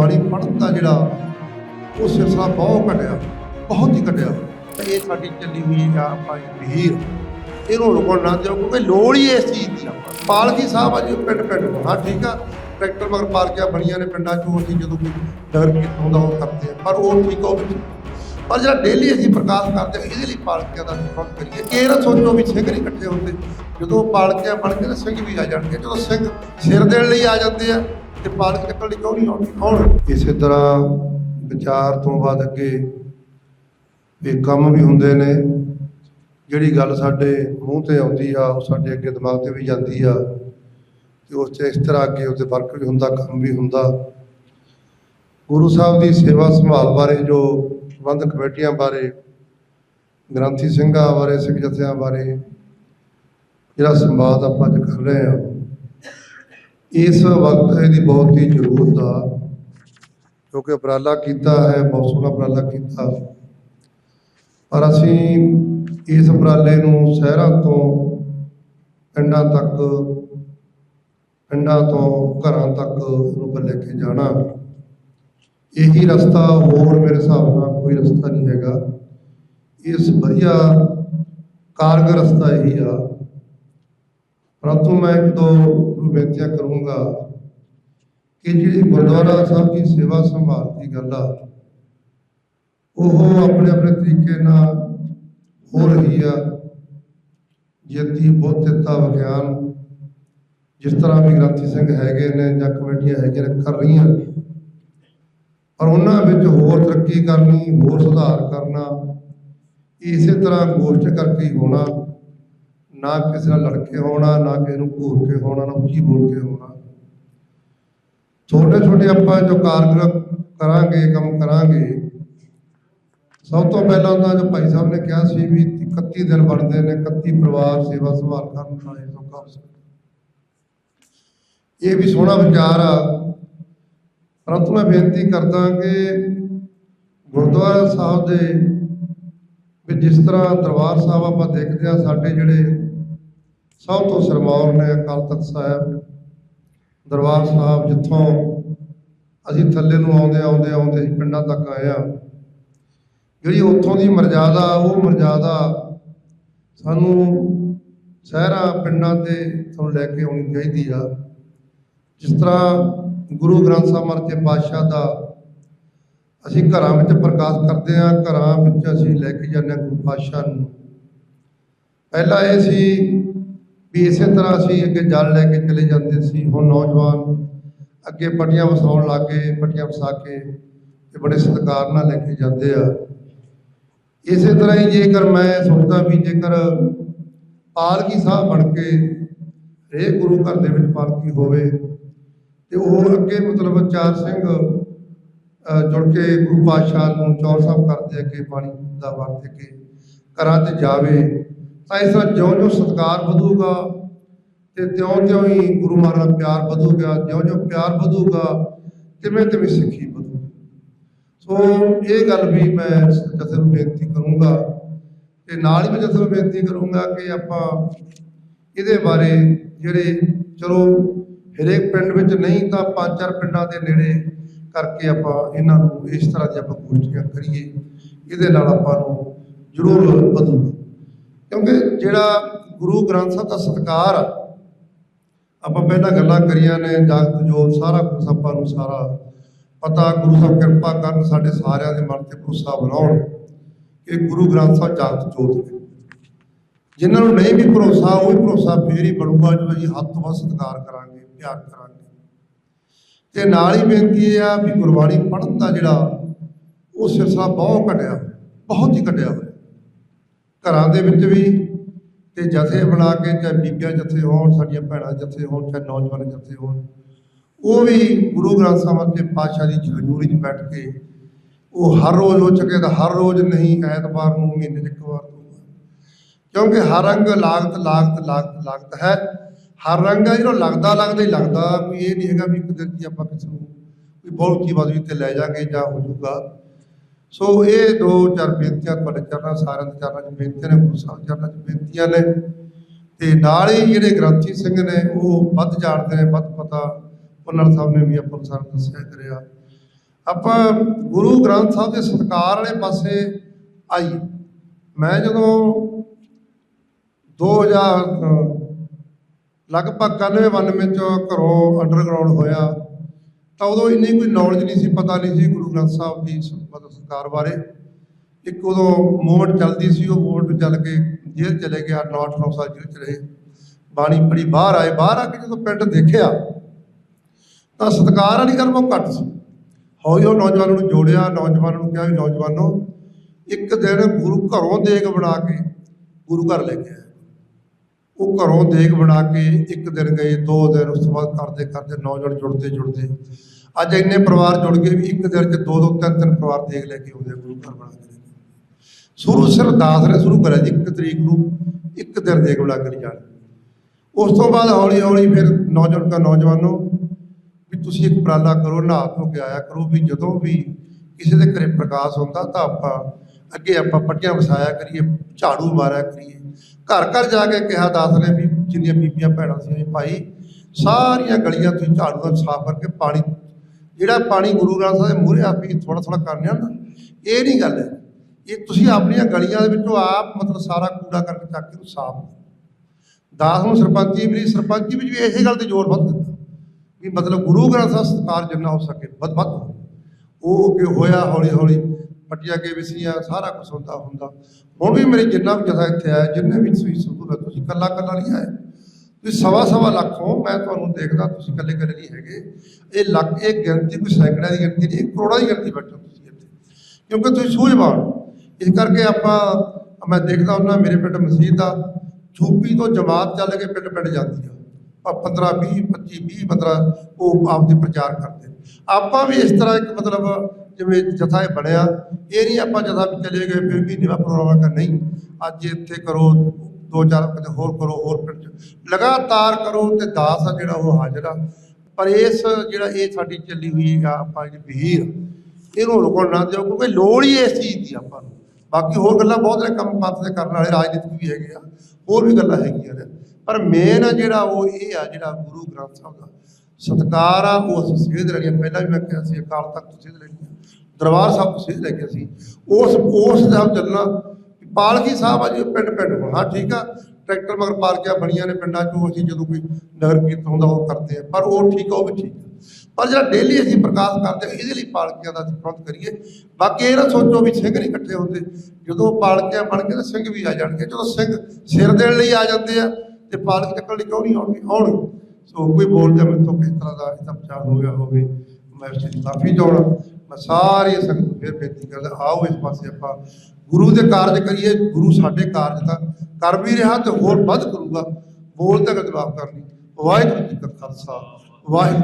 ਗੁਰਬਾਣੀ ਪੜ੍ਹਨ ਦਾ ਜਿਹੜਾ ਉਹ ਸਿਲਸਿਲਾ ਬਹੁਤ ਘਟਿਆ ਬਹੁਤ ਹੀ ਘਟਿਆ। ਤੇ ਇਹ ਸਾਡੀ ਚੱਲੀ ਹੋਈ ਆ ਭਾਈ ਵੀਰ ਇਹਨੂੰ ਰੁਕਣ ਨਾ ਦਿਓ ਕਿਉਂਕਿ ਲੋੜ ਹੀ ਇਸ ਚੀਜ਼ ਦੀ ਆ। ਪਾਲਕੀ ਸਾਹਿਬ ਆ ਜੀ ਉਹ ਪਿੰਡ ਪਿੰਡ ਨੂੰ। ਹਾਂ ਠੀਕ ਆ। ਟਰੈਕਟਰ ਮਗਰ ਪਾਲਕੀਆਂ ਬਣੀਆਂ ਨੇ ਪਿੰਡਾਂ ਚੋਂ ਅਸੀਂ ਜਦੋਂ ਕੋਈ ਨਗਰ ਕੀਰਤਨ ਹੁੰਦਾ ਉਹ ਕਰਦੇ ਆ। ਪਰ ਉਹ ਠੀਕ ਆ ਉਹ ਪਰ ਜਿਹੜਾ ਡੇਲੀ ਅਸੀਂ ਪ੍ਰਕਾਸ਼ ਕਰਦੇ ਹਾਂ, ਇਹਦੇ ਲਈ ਪਾਲਕੀਆਂ ਦਾ ਸਪੋਰਟ ਕਰੀਏ। ਇਹ ਨਾ ਸੋਚੋ ਵੀ ਸਿੰਘ ਨਹੀਂ ਇਕੱਠੇ ਹੁੰਦੇ। ਜਦੋਂ ਪਾਲਕੀਆਂ ਬਣ ਕੇ ਨਾ ਸਿੰਘ ਵੀ ਆ ਜਾਣਗੇ। ਜਦੋਂ ਸਿੰਘ ਸਿਰ ਦੇਣ ਲਈ ਆ ਜਾਂਦੇ ਆ ਤੇ ਪਾਲਕ ਨਿਕਲਣੀ ਕਿਉਂ ਨਹੀਂ ਆਉਂਦੀ? ਆਉਣ ਇਸੇ ਤਰ੍ਹਾਂ ਵਿਚਾਰ ਤੋਂ ਬਾਅਦ ਅੱਗੇ ਇਹ ਕੰਮ ਵੀ ਹੁੰਦੇ ਨੇ। ਜਿਹੜੀ ਗੱਲ ਸਾਡੇ ਮੂੰਹ ਤੇ ਆਉਂਦੀ ਆ, ਉਹ ਸਾਡੇ ਅੱਗੇ ਦਿਮਾਗ ਤੇ ਵੀ ਜਾਂਦੀ ਆ। ਤੇ ਉਸ ਤੇ ਇਸ ਤਰ੍ਹਾਂ ਅੱਗੇ ਉਹਦੇ ਫ਼ਰਕ ਵੀ ਹੁੰਦਾ, ਕੰਮ ਵੀ ਹੁੰਦਾ। ਗੁਰੂ ਸਾਹਿਬ ਦੀ ਸੇਵਾ ਸੰਭਾਲ ਬਾਰੇ ਜੋ ਪ੍ਰਬੰਧਕ ਕਮੇਟੀਆਂ ਬਾਰੇ, ਗ੍ਰੰਥੀ ਸਿੰਘਾਂ ਬਾਰੇ, ਸਿੱਖ ਜਥਿਆਂ ਬਾਰੇ, ਜਿਹੜਾ ਸੰਵਾਦ ਆਪਾਂ ਅੱਜ ਕਰ ਰਹੇ ਹਾਂ ਇਸ ਵਕਤ ਇਹਦੀ ਬਹੁਤ ਹੀ ਜ਼ਰੂਰਤ ਆ, ਕਿਉਂਕਿ ਉਪਰਾਲਾ ਕੀਤਾ ਹੈ, ਬਹੁਤ ਸੋਹਣਾ ਉਪਰਾਲਾ ਕੀਤਾ। ਪਰ ਅਸੀਂ ਇਸ ਉਪਰਾਲੇ ਨੂੰ ਸ਼ਹਿਰਾਂ ਤੋਂ, ਪਿੰਡਾਂ ਤੱਕ, ਪਿੰਡਾਂ ਤੋਂ ਘਰਾਂ ਤੱਕ ਨੂੰ ਲੈ ਕੇ ਜਾਣਾ। ਇਹੀ ਰਸਤਾ ਹੋਰ ਮੇਰੇ ਹਿਸਾਬ ਨਾਲ ਕੋਈ ਰਸਤਾ ਨਹੀਂ ਹੈਗਾ। ਇਸ ਵਧੀਆ ਕਾਰਗਰ ਰਸਤਾ ਇਹੀ ਆ। ਪਰੰਤੂ ਮੈਂ ਇੱਕ ਦੋ ਬੇਨਤੀਆਂ ਕਰੂੰਗਾ ਕਿ ਜਿਹੜੀ ਗੁਰਦੁਆਰਾ ਸਾਹਿਬ ਦੀ ਸੇਵਾ ਸੰਭਾਲ ਦੀ ਗੱਲ ਆ, ਉਹ ਆਪਣੇ ਆਪਣੇ ਤਰੀਕੇ ਨਾਲ ਹੋ ਰਹੀ ਆ। ਜਤੀ ਬੋਧਿਤਾ ਵਿਗਿਆਨ, ਜਿਸ ਤਰ੍ਹਾਂ ਵੀ ਗ੍ਰੰਥੀ ਸਿੰਘ ਹੈਗੇ ਨੇ ਜਾਂ ਕਮੇਟੀਆਂ ਹੈਗੀਆਂ ਨੇ, ਕਰ ਰਹੀਆਂ। ਪਰ ਉਹਨਾਂ ਵਿੱਚ ਹੋਰ ਤਰੱਕੀ ਕਰਨੀ, ਹੋਰ ਸੁਧਾਰ ਕਰਨਾ, ਇਸੇ ਤਰ੍ਹਾਂ ਗੋਸ਼ਟ ਕਰਕੇ ਹੀ ਹੋਣਾ। ਨਾ ਕਿਸੇ ਨਾਲ ਲੜ ਕੇ ਹੋਣਾ ਨਾ ਕਿਸੇ ਨੂੰ ਘੂਰ ਕੇ ਹੋਣਾ ਨਾ ਉੱਚੀ ਬੋਲ ਕੇ ਹੋਣਾ ਛੋਟੇ ਛੋਟੇ ਆਪਾਂ ਜੋ ਕਾਰਗਰ ਕਰਾਂਗੇ, ਕੰਮ ਕਰਾਂਗੇ, ਸਭ ਤੋਂ ਪਹਿਲਾਂ ਤਾਂ ਜੋ ਭਾਈ ਸਾਹਿਬ ਨੇ ਕਿਹਾ ਸੀ ਵੀ 31 ਦਿਨ ਬਣਦੇ ਨੇ 31 ਪਰਿਵਾਰ ਸੇਵਾ ਸੰਭਾਲ ਕਰਨ ਵਾਲੇ ਤੋਂ ਇਹ ਵੀ ਸੋਹਣਾ ਵਿਚਾਰ ਆ। ਪਰੰਤੂ ਮੈਂ ਬੇਨਤੀ ਕਰਦਾ ਕਿ ਗੁਰਦੁਆਰਾ ਸਾਹਿਬ ਦੇ ਵੀ ਜਿਸ ਤਰ੍ਹਾਂ ਦਰਬਾਰ ਸਾਹਿਬ ਆਪਾਂ ਦੇਖਦੇ ਆ ਸਾਡੇ ਜਿਹੜੇ ਸਭ ਤੋਂ ਸਰਮੌਰ ਨੇ ਅਕਾਲ ਤਖਤ ਸਾਹਿਬ, ਦਰਬਾਰ ਸਾਹਿਬ ਜਿੱਥੋਂ ਅਸੀਂ ਥੱਲੇ ਨੂੰ ਆਉਂਦੇ ਆਉਂਦੇ ਆਉਂਦੇ ਅਸੀਂ ਪਿੰਡਾਂ ਤੱਕ ਆਏ ਆ ਜਿਹੜੀ ਉੱਥੋਂ ਦੀ ਮਰਜ਼ਾਦਾ, ਉਹ ਮਰਜ਼ਾਦਾ ਸਾਨੂੰ ਸ਼ਹਿਰਾਂ, ਪਿੰਡਾਂ ਤੇ ਤੁਹਾਨੂੰ ਲੈ ਕੇ ਆਉਣੀ ਚਾਹੀਦੀ ਆ। ਜਿਸ ਤਰ੍ਹਾਂ ਗੁਰੂ ਗ੍ਰੰਥ ਸਾਹਿਬ ਮਹਾਰਾਜ ਦੇ ਪਾਤਸ਼ਾਹ ਦਾ ਅਸੀਂ ਘਰਾਂ ਵਿੱਚ ਪ੍ਰਕਾਸ਼ ਕਰਦੇ ਹਾਂ, ਘਰਾਂ ਵਿੱਚ ਅਸੀਂ ਲੈ ਕੇ ਜਾਂਦੇ ਹਾਂ ਗੁਰੂ ਪਾਤਸ਼ਾਹ ਨੂੰ। ਪਹਿਲਾਂ ਇਹ ਸੀ ਵੀ ਇਸੇ ਤਰ੍ਹਾਂ ਅਸੀਂ ਅੱਗੇ ਜਲ ਲੈ ਕੇ ਚਲੇ ਜਾਂਦੇ ਸੀ, ਹੁਣ ਨੌਜਵਾਨ ਅੱਗੇ ਪੱਟੀਆਂ ਵਸਾਉਣ ਲੱਗ ਗਏ, ਪੱਟੀਆਂ ਵਸਾ ਕੇ ਤੇ ਬੜੇ ਸਤਿਕਾਰ ਨਾਲ ਲੈ ਕੇ ਜਾਂਦੇ ਆ। ਇਸੇ ਤਰ੍ਹਾਂ ਹੀ ਜੇਕਰ ਮੈਂ ਸੋਚਦਾ ਵੀ ਜੇਕਰ ਪਾਲਕੀ ਸਾਹਿਬ ਬਣ ਕੇ ਹਰੇਕ ਗੁਰੂ ਘਰ ਦੇ ਵਿੱਚ ਪਾਲਕੀ ਹੋਵੇ, ਤੇ ਉਹ ਅੱਗੇ ਮਤਲਬ ਚਾਰ ਸਿੰਘ ਜੁੜ ਕੇ ਗੁਰੂ ਪਾਤਸ਼ਾਹ ਨੂੰ ਚੌਰ ਸਾਹਿਬ ਕਰਦੇ ਅੱਗੇ ਪਾਣੀ ਦਾ ਵਰਤ ਕੇ ਘਰਾਂ ਤੇ ਜਾਵੇ ਤਾਂ ਇਸ ਤਰ੍ਹਾਂ ਜਿਉਂ-ਜਿਉਂ ਸਤਿਕਾਰ ਵਧੂਗਾ ਤੇ ਤਿਉਂ-ਤਿਉਂ ਹੀ ਗੁਰੂ ਮਹਾਰਾਜ ਦਾ ਪਿਆਰ ਵਧੂਗਾ, ਜਿਉਂ-ਜਿਉਂ ਪਿਆਰ ਵਧੂਗਾ, ਤਿਵੇਂ-ਤਿਵੇਂ ਸਿੱਖੀ ਵਧੂਗੀ। ਸੋ ਇਹ ਗੱਲ ਵੀ ਮੈਂ ਜਥੇ ਨੂੰ ਬੇਨਤੀ ਕਰੂੰਗਾ ਤੇ ਨਾਲ ਹੀ ਮੈਂ ਜਥੇ ਨੂੰ ਬੇਨਤੀ ਕਰੂੰਗਾ ਕਿ ਆਪਾਂ ਇਹਦੇ ਬਾਰੇ ਜਿਹੜੇ ਚਲੋ ਹਰੇਕ ਪਿੰਡ ਵਿੱਚ ਨਹੀਂ ਤਾਂ ਪੰਜ ਚਾਰ ਪਿੰਡਾਂ ਦੇ ਨੇੜੇ ਕਰਕੇ ਆਪਾਂ ਇਹਨਾਂ ਨੂੰ ਇਸ ਤਰ੍ਹਾਂ ਦੀ ਆਪਾਂ ਕੋਸ਼ਿਸ਼ਾਂ ਕਰੀਏ, ਇਹਦੇ ਨਾਲ ਆਪਾਂ ਨੂੰ ਜ਼ਰੂਰ ਵਧੂਗਾ। ਜਿਹੜਾ ਗੁਰੂ ਗ੍ਰੰਥ ਸਾਹਿਬ ਦਾ ਸਤਿਕਾਰ ਆ, ਆਪਾਂ ਪਹਿਲਾਂ ਗੱਲਾਂ ਕਰੀਆਂ ਨੇ, ਜਗਤ ਜੋਤ, ਸਾਰਾ ਕੁਝ ਆਪਾਂ ਨੂੰ ਸਾਰਾ ਪਤਾ, ਗੁਰੂ ਸਾਹਿਬ ਕਿਰਪਾ ਕਰਨ ਸਾਡੇ ਸਾਰਿਆਂ ਦੇ ਮਨ ਤੇ ਭਰੋਸਾ ਬਣਾਉਣ ਕਿ ਗੁਰੂ ਗ੍ਰੰਥ ਸਾਹਿਬ ਜਗਤ ਜੋਤ ਨੇ। ਜਿਨ੍ਹਾਂ ਨੂੰ ਨਹੀਂ ਵੀ ਭਰੋਸਾ, ਉਹ ਵੀ ਭਰੋਸਾ ਫੇਰ ਹੀ ਬਣੂਗਾ, ਜਦੋਂ ਅਸੀਂ ਹੱਥ ਤੋਂ ਵੱਧ ਸਤਿਕਾਰ ਕਰਾਂਗੇ, ਪਿਆਰ ਕਰਾਂਗੇ। ਤੇ ਨਾਲ ਹੀ ਬੇਨਤੀ ਇਹ ਆ ਵੀ ਗੁਰਬਾਣੀ ਪੜ੍ਹਨ ਦਾ ਜਿਹੜਾ ਉਹ ਸਿਲਸਿਲਾ ਬਹੁਤ ਘਟਿਆ, ਬਹੁਤ ਹੀ ਘਟਿਆ ਹੋਇਆ। ਘਰਾਂ ਦੇ ਵਿੱਚ ਵੀ ਤੇ ਜਥੇ ਬਣਾ ਕੇ ਚਾਹੇ ਬੀਬੀਆਂ ਜਥੇ ਹੋਣ, ਸਾਡੀਆਂ ਭੈਣਾਂ ਜਥੇ ਹੋਣ, ਚਾਹੇ ਨੌਜਵਾਨ ਜਥੇ ਹੋਣ, ਉਹ ਵੀ ਗੁਰੂ ਗ੍ਰੰਥ ਸਾਹਿਬ ਦੇ ਪਾਤਸ਼ਾਹ ਦੀ ਹਜ਼ੂਰੀ 'ਚ ਬੈਠ ਕੇ ਉਹ ਹਰ ਰੋਜ਼ ਹੋ ਚੁੱਕੇ ਤਾਂ ਹਰ ਰੋਜ਼ ਨਹੀਂ, ਐਤਵਾਰ ਨੂੰ ਮਹੀਨੇ 'ਚ ਇੱਕ ਵਾਰ ਦੂਗਾ ਕਿਉਂਕਿ ਹਰ ਰੰਗ ਲਾਗਤ ਲਾਗਤ ਲਾਗਤ ਲਾਗਤ ਹੈ। ਹਰ ਰੰਗ ਆ ਜਿਹੜਾ ਲੱਗਦਾ ਲੱਗਦਾ ਹੀ ਲੱਗਦਾ, ਵੀ ਇਹ ਨਹੀਂ ਹੈਗਾ ਵੀ ਇੱਕ ਦਿਨ ਦੀ ਆਪਾਂ ਕਿਸੇ ਨੂੰ ਕੋਈ ਬਹੁਤ ਉੱਚੀ ਪਦਵੀ ਤੇ ਲੈ ਜਾਗੇ ਜਾਂ ਹੋ ਜਾਊਗਾ। ਸੋ ਇਹ ਦੋ ਚਾਰ ਬੇਨਤੀਆਂ ਤੁਹਾਡੇ ਚਰਨਾਂ ਸਾਰਿਆਂ ਦੇ ਚਰਨਾਂ 'ਚ ਬੇਨਤੀਆਂ ਨੇ ਗੁਰੂ ਸਾਹਿਬ ਦੇ ਚਰਨਾਂ 'ਚ ਬੇਨਤੀਆਂ ਨੇ। ਤੇ ਨਾਲ ਹੀ ਜਿਹੜੇ ਗ੍ਰੰਥੀ ਸਿੰਘ ਨੇ ਉਹ ਵੱਧ ਜਾਣਦੇ ਨੇ ਵੱਧ ਪਤਾ ਪੁੰਨਰ ਸਾਹਿਬ ਨੇ ਵੀ ਆਪਾਂ ਨੂੰ ਸਾਰਾ ਦੱਸਿਆ ਕਰਿਆ। ਆਪਾਂ ਗੁਰੂ ਗ੍ਰੰਥ ਸਾਹਿਬ ਦੇ ਸਤਕਾਰ ਵਾਲੇ ਪਾਸੇ ਆਈ ਮੈਂ ਜਦੋਂ 2000 ਅਹ, ਲਗਭਗ 91 92 ਚ ਘਰੋਂ ਅੰਡਰਗਰਾਉਂਡ ਹੋਇਆ ਤਾਂ ਉਦੋਂ ਇੰਨੀ ਕੋਈ ਨੌਲੇਜ ਨਹੀਂ ਸੀ, ਪਤਾ ਨਹੀਂ ਸੀ ਗੁਰੂ ਗ੍ਰੰਥ ਸਾਹਿਬ ਦੀ ਸ- ਮਤਲਬ ਸਤਕਾਰ ਬਾਰੇ। ਇੱਕ ਉਦੋਂ ਮੂਵਮੈਂਟ ਚੱਲਦੀ ਸੀ, ਉਹ ਮੂਵਮੈਂਟ ਚੱਲ ਕੇ ਜੇਲ੍ਹ ਚਲੇ ਗਿਆ 8-9 ਸਾਲ ਜੇਲ੍ਹ ਚ ਰਹੇ। ਬਾਣੀ ਪੜੀ ਬਾਹਰ ਆਏ, ਬਾਹਰ ਆ ਕੇ ਜਦੋਂ ਪਿੰਡ ਦੇਖਿਆ, ਤਾਂ ਸਤਕਾਰ ਵਾਲੀ ਗੱਲ ਬਹੁਤ ਘੱਟ ਸੀ। ਹੌਲੀ ਹੌਲੀ ਨੌਜਵਾਨਾਂ ਨੂੰ ਜੋੜਿਆ, ਨੌਜਵਾਨਾਂ ਨੂੰ ਕਿਹਾ ਵੀ ਨੌਜਵਾਨੋ, ਇੱਕ ਦਿਨ ਗੁਰੂ ਘਰੋਂ ਦੇਗ ਬਣਾ ਕੇ ਗੁਰੂ ਘਰ ਲੈ ਕੇ ਆਏ ਉਹ ਘਰੋਂ ਦੇਖ ਬਣਾ ਕੇ ਇੱਕ ਦਿਨ ਗਏ, ਦੋ ਦਿਨ, ਉਸ ਤੋਂ ਬਾਅਦ ਕਰਦੇ ਕਰਦੇ ਨੌਜਵਾਨ ਜੁੜਦੇ ਜੁੜਦੇ। ਅੱਜ ਇੰਨੇ ਪਰਿਵਾਰ ਜੁੜ ਗਏ ਵੀ ਇੱਕ ਦਿਨ 'ਚ ਦੋ ਦੋ, ਤਿੰਨ ਤਿੰਨ ਪਰਿਵਾਰ ਦੇਖ ਲੈ ਕੇ ਆਉਂਦੇ ਗੁਰੂ ਘਰ ਬਣਾ ਕੇ ਸ਼ੁਰੂ ਸਿਰ ਦਾਸ ਨੇ ਸ਼ੁਰੂ ਕਰਿਆ ਜੀ, ਇੱਕ ਤਰੀਕ ਨੂੰ ਇੱਕ ਦਿਨ ਦੇਖ ਬਣਾ ਕੇ ਲਿਜਾਣ। ਉਸ ਤੋਂ ਬਾਅਦ ਹੌਲੀ ਹੌਲੀ ਫਿਰ ਨੌਜਵਾਨ ਕਾ ਨੌਜਵਾਨੋ ਵੀ ਤੁਸੀਂ ਇੱਕ ਉਪਰਾਲਾ ਕਰੋ, ਨਹਾ ਧੋ ਕੇ ਆਇਆ ਕਰੋ ਵੀ ਜਦੋਂ ਵੀ ਕਿਸੇ ਦੇ ਘਰੇ ਪ੍ਰਕਾਸ਼ ਹੁੰਦਾ ਤਾਂ ਆਪਾਂ ਅੱਗੇ ਆਪਾਂ ਪੱਟੀਆਂ ਵਸਾਇਆ ਕਰੀਏ, ਝਾੜੂ ਮਾਰਿਆ ਕਰੀਏ। ਘਰ ਘਰ ਜਾ ਕੇ ਕਿਹਾ ਦਾਸ ਨੇ ਵੀ ਜਿੰਨੀਆਂ ਬੀਬੀਆਂ ਭੈਣਾਂ ਸੀ ਭਾਈ, ਸਾਰੀਆਂ ਗਲੀਆਂ ਤੁਸੀਂ ਝਾੜੂ ਨਾਲ ਸਾਫ਼ ਕਰਕੇ ਪਾਣੀ, ਜਿਹੜਾ ਪਾਣੀ ਗੁਰੂ ਗ੍ਰੰਥ ਸਾਹਿਬ ਦੇ ਮੂਹਰੇ ਆਪ ਹੀ ਥੋੜਾ ਥੋੜਾ ਕਰਨੇ ਆ ਨਾ, ਇਹ ਨਹੀਂ ਗੱਲ ਹੈ ਇਹ ਤੁਸੀਂ ਆਪਣੀਆਂ ਗਲੀਆਂ ਦੇ ਵਿੱਚੋਂ ਆਪ ਮਤਲਬ ਸਾਰਾ ਕੂੜਾ ਕਰਕੇ ਚੱਕ ਕੇ ਉਹਨੂੰ ਸਾਫ਼ ਦਾਸ ਨੂੰ ਸਰਪੰਚੀ ਵੀ ਸਰਪੰਚੀ ਵਿੱਚ ਵੀ ਇਸੇ ਗੱਲ ਤੇ ਜ਼ੋਰ ਵੱਧ ਦਿੱਤਾ ਵੀ ਮਤਲਬ ਗੁਰੂ ਗ੍ਰੰਥ ਸਾਹਿਬ ਸਤਿਕਾਰ ਜਿੰਨਾ ਹੋ ਸਕੇ ਵੱਧ ਵੱਧ। ਉਹ ਅੱਗੇ ਹੋਇਆ ਹੌਲੀ ਹੌਲੀ ਪੱਟੀਆਂ ਕੇ ਵਿਸੀਆਂ ਸਾਰਾ ਕੁਝ ਹੁੰਦਾ ਹੁੰਦਾ। ਹੁਣ ਵੀ ਮੇਰੇ ਜਿੰਨਾ ਵੀ ਜਥਾ ਇੱਥੇ ਆਇਆ, ਜਿੰਨੇ ਵੀ ਤੁਸੀਂ ਸੰਗਤ ਤੁਸੀਂ ਕੱਲਾ ਕੱਲਾ ਨਹੀਂ ਆਏ। ਤੁਸੀਂ ਸਵਾ ਸਵਾ ਲੱਖ ਹੋ, ਮੈਂ ਤੁਹਾਨੂੰ ਦੇਖਦਾ ਤੁਸੀਂ ਇਕੱਲੇ ਇਕੱਲੇ ਨਹੀਂ ਹੈਗੇ। ਇਹ ਲੱਖ, ਇਹ ਗਿਣਤੀ ਕੋਈ ਸੈਂਕੜਿਆਂ ਦੀ ਗਿਣਤੀ ਨਹੀਂ ਕਰੋੜਾਂ ਦੀ ਗਿਣਤੀ ਬੈਠੋ ਤੁਸੀਂ ਇੱਥੇ। ਕਿਉਂਕਿ ਤੁਸੀਂ ਸੂਝਵਾਨ ਇਸ ਕਰਕੇ ਆਪਾਂ, ਮੈਂ ਦੇਖਦਾ ਹੁੰਦਾ ਮੇਰੇ ਪਿੰਡ ਮਸਜਿਦ ਦਾ ਯੂਪੀ ਤੋਂ ਜਮਾਤ ਚੱਲ ਕੇ ਪਿੰਡ ਪਿੰਡ ਜਾਂਦੀ ਆ। ਆ 15 20 25 20 15 ਉਹ ਆਪਦੇ ਪ੍ਰਚਾਰ ਕਰਦੇ ਆਪਾਂ ਵੀ ਇਸ ਤਰ੍ਹਾਂ ਇੱਕ ਮਤਲਬ ਜਿਵੇਂ ਜਥਾ ਇਹ ਬਣਿਆ, ਇਹ ਨਹੀਂ ਆਪਾਂ ਜਥਾ ਵੀ ਚਲੇ ਗਏ, ਫਿਰ ਵੀ ਨਿਵਾ ਪ੍ਰੋਗਰਾਮ ਕਰ ਨਹੀਂ। ਅੱਜ ਇੱਥੇ ਕਰੋ, ਦੋ ਚਾਰ ਕਿਤੇ ਹੋਰ ਕਰੋ, ਹੋਰ ਪਿੰਡ ਚ। ਲਗਾਤਾਰ ਕਰੋ ਤੇ ਦਾਸ ਆ ਜਿਹੜਾ ਉਹ ਹਾਜ਼ਰ ਆ। ਪਰ ਇਸ ਜਿਹੜਾ ਇਹ ਸਾਡੀ ਚੱਲੀ ਹੋਈ ਆ, ਆਪਾਂ ਜਿਹੜੀ ਵਹੀਰ ਇਹਨੂੰ ਰੁਕਣ ਨਾ ਦਿਓ, ਕਿਉਂਕਿ ਲੋੜ ਹੀ ਇਸ ਚੀਜ਼ ਦੀ ਆਪਾਂ ਨੂੰ। ਬਾਕੀ ਹੋਰ ਗੱਲਾਂ ਬਹੁਤ ਨੇ ਕੰਮ ਪੰਥ ਦੇ ਕਰਨ ਵਾਲੇ, ਰਾਜਨੀਤਿਕ ਵੀ ਹੈਗੇ ਆ। ਹੋਰ ਵੀ ਗੱਲਾਂ ਹੈਗੀਆਂ ਨੇ। ਪਰ ਮੇਨ ਆ ਜਿਹੜਾ ਉਹ ਇਹ ਆ, ਜਿਹੜਾ ਗੁਰੂ ਗ੍ਰੰਥ ਸਾਹਿਬ ਦਾ ਸਤਕਾਰ ਆ, ਉਹ ਅਸੀਂ ਸੇਧ ਲੈਣੀ ਆ। ਪਹਿਲਾਂ ਵੀ ਮੈਂ ਕਿਹਾ ਸੀ, ਅਕਾਲ ਤਖਤ ਤੋਂ ਸੇਧ ਲੈਣੀ ਆ। ਦਰਬਾਰ ਸਾਹਿਬ ਤੋਂ ਸੇਧ ਲੈ ਕੇ ਅਸੀਂ ਉਸ ਉਸ ਦਾ ਚੱਲਣਾ। ਪਾਲਕੀ ਸਾਹਿਬ ਆ ਜੀ, ਉਹ ਪਿੰਡ ਪਿੰਡ ਹੋਣਾ ਹਾਂ, ਠੀਕ ਆ। ਟਰੈਕਟਰ ਮਗਰ ਪਾਲਕੀਆਂ ਬਣੀਆਂ ਨੇ ਪਿੰਡਾਂ 'ਚੋਂ, ਅਸੀਂ ਜਦੋਂ ਕੋਈ ਨਗਰ ਕੀਰਤਨ ਹੁੰਦਾ, ਉਹ ਕਰਦੇ ਆ। ਪਰ ਉਹ ਠੀਕ ਆ, ਉਹ ਵੀ ਠੀਕ ਆ। ਪਰ ਜਿਹੜਾ ਡੇਲੀ ਅਸੀਂ ਪ੍ਰਕਾਸ਼ ਕਰਦੇ ਹਾਂ ਇਹਦੇ ਲਈ ਪਾਲਕੀਆਂ ਦਾ ਅਸੀਂ ਪ੍ਰਬੰਧ ਕਰੀਏ। ਬਾਕੀ ਇਹ ਨਾ ਸੋਚੋ ਵੀ ਸਿੰਘ ਨਹੀਂ ਇਕੱਠੇ ਹੁੰਦੇ। ਜਦੋਂ ਪਾਲਕੀਆਂ ਬਣ ਕੇ ਤਾਂ ਸਿੰਘ ਵੀ ਆ ਜਾਣਗੇ। ਜਦੋਂ ਸਿੰਘ ਸਿਰ ਦੇਣ ਲਈ ਆ ਜਾਂਦੇ ਆ ਤੇ ਪਾਲਕ ਚੱਕਣ ਲਈ ਕਿਉਂ ਨਹੀਂ ਆਉਣਗੇ? ਆਉਣਗੇ। ਸੋ ਕੋਈ ਬੋਲਦਾ ਮੈਨੂੰ ਤੋਂ ਕਿਸ ਤਰ੍ਹਾਂ ਦਾ ਇਹਦਾ ਵਿਚਾਰ ਹੋ ਗਿਆ ਹੋਵੇ, ਮੈਂ ਉਸ ਦੀ ਮਾਫੀ ਚਾਹਣਾ। ਮੈਂ ਸਾਰੀ ਸੰਗਤ ਨੂੰ ਫਿਰ ਬੇਨਤੀ ਕਰਦਾ, ਆਓ ਇਸ ਪਾਸੇ ਆਪਾਂ ਗੁਰੂ ਦੇ ਕਾਰਜ ਕਰੀਏ, ਗੁਰੂ ਸਾਡੇ ਕਾਰਜ ਤਾਂ ਕਰ ਵੀ ਰਿਹਾ ਤੇ ਹੋਰ ਵੱਧ ਕਰੂਗਾ। ਬੋਲ ਤੱਕ ਜਵਾਬ ਕਰਨੀ। ਵਾਹਿਗੁਰੂ ਜੀ ਕਾ ਖਾਲਸਾ, ਵਾਹਿਗੁਰੂ